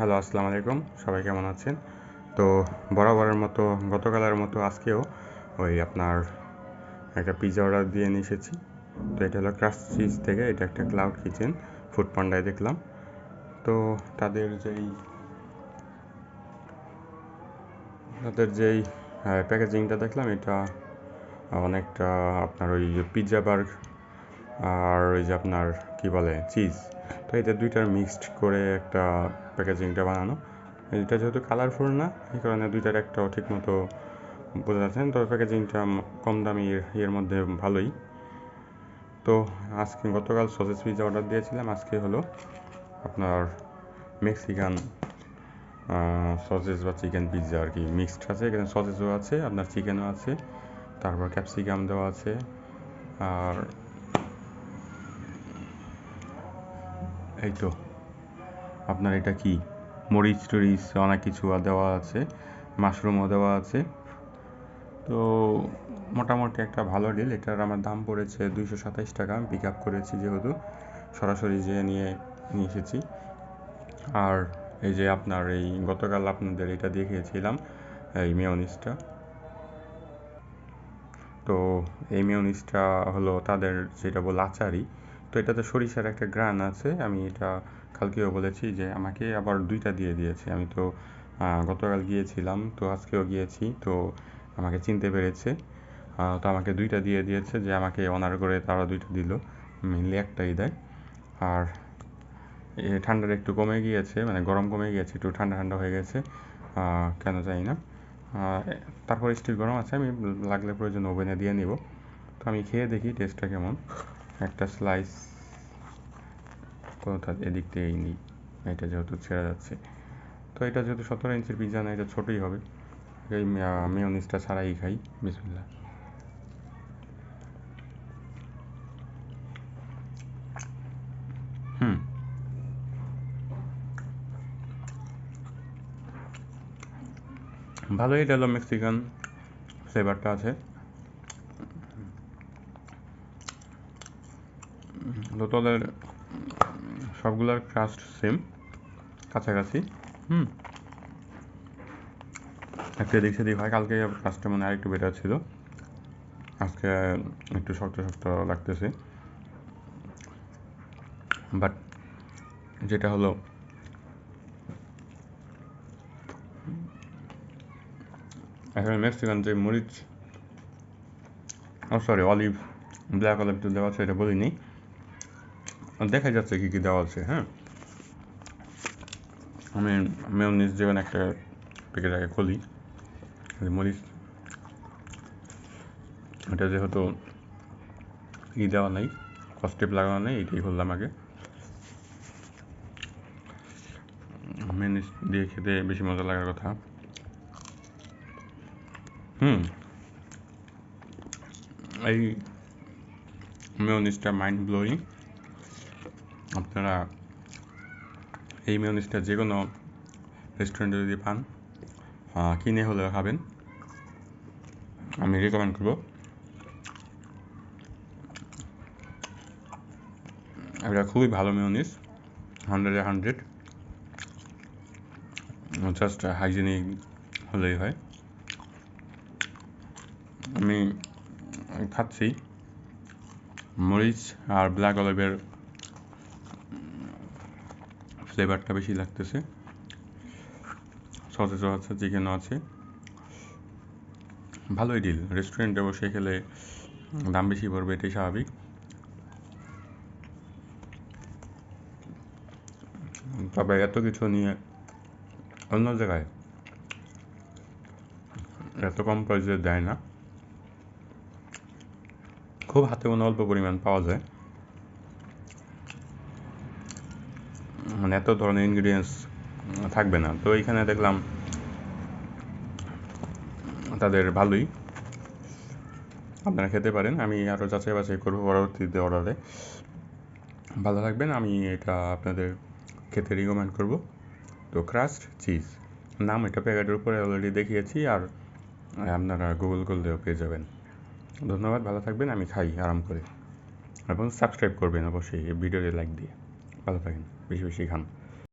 Hello, আসসালামু আলাইকুম। সবাই কেমন আছেন? তো বরাবরের মতো, গতকালের মতো আজকেও ওই আপনার একটা পিৎজা অর্ডার দিয়ে নিয়ে এসেছি। তো এটা হলো ক্রাশ চিজ থেকে, এটা একটা ক্লাউড কিচেন ফুড পান্ডায় দেখলাম। তো তাদের যেই তাদের যেই প্যাকেজিংটা দেখলাম, এটা অনেকটা আপনার ওই পিৎজা বার্গ আর ওই যে আপনার কি বলে চিজ তো এটা দুইটার মিক্সড করে একটা প্যাকেজিংটা বানানো। এটা যেহেতু কালারফুল না, এই কারণে দুইটার একটাও ঠিক মতো বোঝা যাচ্ছে তো প্যাকেজিংটা কম দামি ইয়ের মধ্যে ভালোই। তো আজকে গতকাল সসেজ পিজা অর্ডার দিয়েছিলাম। আজকে হলো আপনার মেক্সিকান সসেজ বা চিকেন পিৎজা আর কি মিক্সড আছে। এখানে সসেজও আছে, আপনার চিকেনও আছে, তারপর ক্যাপসিকাম দেওয়া আছে, আর এই তো। আপনার এটা কি? মরিচ টরিচ অনেক কিছু দেওয়া আছে, মাশরুমও দেওয়া আছে। তো মোটামুটি একটা ভালো ডিল এটার আমার দাম পড়েছে দুইশো সাতাইশ টাকা। আমি পিক আপ করেছি যেহেতু, সরাসরি যেয়ে নিয়ে নিয়ে এসেছি। আর এই যে আপনার এই গতকাল আপনাদের এটা দেখিয়েছিলাম, এই মেয়নিসটা তো এই মেয়নিসটা হলো তাদের যেটা বল আচারি তো এটাতে সরিষার একটা গ্রান আছে, আমি এটা কালকেও বলেছি যে আমাকে আবার দুইটা দিয়ে দিয়েছে। আমি তো গতকাল গিয়েছিলাম, তো আজকেও গিয়েছি, তো আমাকে চিনতে পেরেছে। তো আমাকে দুইটা দিয়ে দিয়েছে যে আমাকে অনার করে তারা দুইটা দিল মেনলি একটাই দেয়। আর ঠান্ডাটা একটু কমে গিয়েছে মানে গরম কমে গিয়েছে, একটু ঠান্ডা ঠান্ডা হয়ে গেছে কেন জানি না। তারপর স্টিল গরম আছে, আমি লাগলে প্রয়োজন ওভেনে দিয়ে নিব। তো আমি খেয়ে দেখি টেস্টটা কেমন। একটা স্লাইস কোথা এদিক থেকেই নিই এটা যেহেতু ছেড়ে যাচ্ছে। তো এটা যেহেতু সতেরো ইঞ্চির পিজা না, এটা ছোটোই হবে। এই মেয়নিসটা ছাড়াই খাই। বিসমিল্লা হুম। ভালোই এটা হলো মেক্সিকান ফ্লেভারটা আছে। দোতলের সবগুলোর ক্রাস্ট সেম কাছাকাছি। হুম। একটা দিক সেদিক হয়। কালকে কাজটা মানে আরেকটু বেটার ছিল। আজকে একটু শক্ত শক্ত লাগতেছে। বাট যেটা হলো, এখানে মেক্সিকান যে মরিচ সরি অলিভ ব্ল্যাক অলিভ তো দেওয়া আছে, এটা বলিনি। দেখা যাচ্ছে কী কী দেওয়া আছে হ্যাঁ? আমি মেয়নিস যেমন একটা প্যাকেট আগে খুলি মরিচ। এটা যেহেতু ই দেওয়া নেই কস্টেপ লাগানো নেই, এটাই করলাম আগে। মেয়নিস দিয়ে খেতে বেশি মজা লাগার কথা। হুম। এই মেয়নিসটা মাইন্ড ব্লোয়িং আপনারা এই মেয়নিসটা যে কোনো রেস্টুরেন্টে যদি পান কিনে হলেও খাবেন। আমি রেকমেন্ড করব। এটা খুবই ভালো মেয়নিস হান্ড্রেডে হান্ড্রেড জাস্ট হাইজেনিক হলেই হয়। আমি খাচ্ছি। মরিচ আর ব্ল্যাক অলিভের ফ্লেভারটা বেশি লাগতেছে। সসেজও আছে চিকেনও আছে। ভালোই ডিল রেস্টুরেন্টে বসে খেলে দাম বেশি পড়বে, এটাই স্বাভাবিক। তবে এত কিছু নিয়ে অন্য জায়গায় এত কম প্রাইসে দেয় না। খুব হাতে কোনো অল্প পরিমাণ পাওয়া যায়। মানে এত ধরনের ইনগ্রিডিয়েন্টস থাকবে না। তো এইখানে দেখলাম তাদের ভালোই। আপনারা খেতে পারেন, আমি আরও যাচাই বাছাই করব পরবর্তীতে অর্ডারে ভালো থাকবেন, আমি এটা আপনাদের খেতে রিকমেন্ড করব। তো ক্রাস্ট চিজ নাম এটা প্যাকেটের উপরে অলরেডি দেখিয়েছি, আর আপনারা গুগল করলেও পেয়ে যাবেন। ধন্যবাদ, ভালো থাকবেন, আমি খাই, আরাম করে। এবং সাবস্ক্রাইব করবেন অবশ্যই, এই ভিডিওতে লাইক দিয়ে। ভালো থাকেন বেশি বেশি খান।